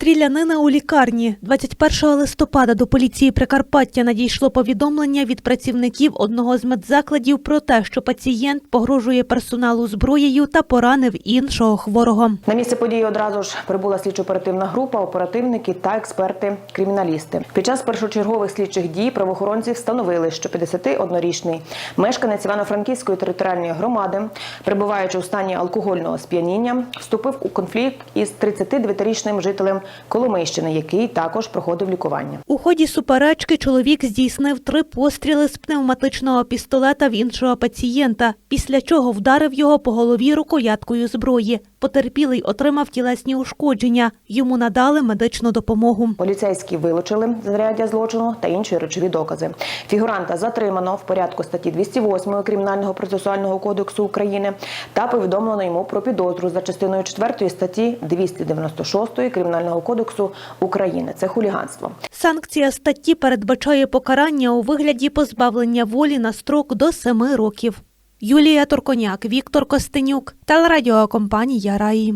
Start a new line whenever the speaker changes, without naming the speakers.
Стрілянина у лікарні. 21 листопада до поліції Прикарпаття надійшло повідомлення від працівників одного з медзакладів про те, що пацієнт погрожує персоналу зброєю та поранив іншого хворого.
На місце події одразу ж прибула слідчо-оперативна група, оперативники та експерти-криміналісти. Під час першочергових слідчих дій правоохоронці встановили, що 51-річний мешканець Івано-Франківської територіальної громади, перебуваючи у стані алкогольного сп'яніння, вступив у конфлікт із 39-річним жителем Коломийщини, який також проходив лікування.
У ході суперечки чоловік здійснив три постріли з пневматичного пістолета в іншого пацієнта, після чого вдарив його по голові рукояткою зброї. Потерпілий отримав тілесні ушкодження. Йому надали медичну допомогу.
Поліцейські вилучили знаряддя злочину та інші речові докази. Фігуранта затримано в порядку статті 208 Кримінального процесуального кодексу України та повідомлено йому про підозру за частиною 4 статті 296 Кримінального кодексу України. Це хуліганство.
Санкція статті передбачає покарання у вигляді позбавлення волі на строк до семи років. Юлія Турконяк, Віктор Костенюк, телерадіокомпанія Раї.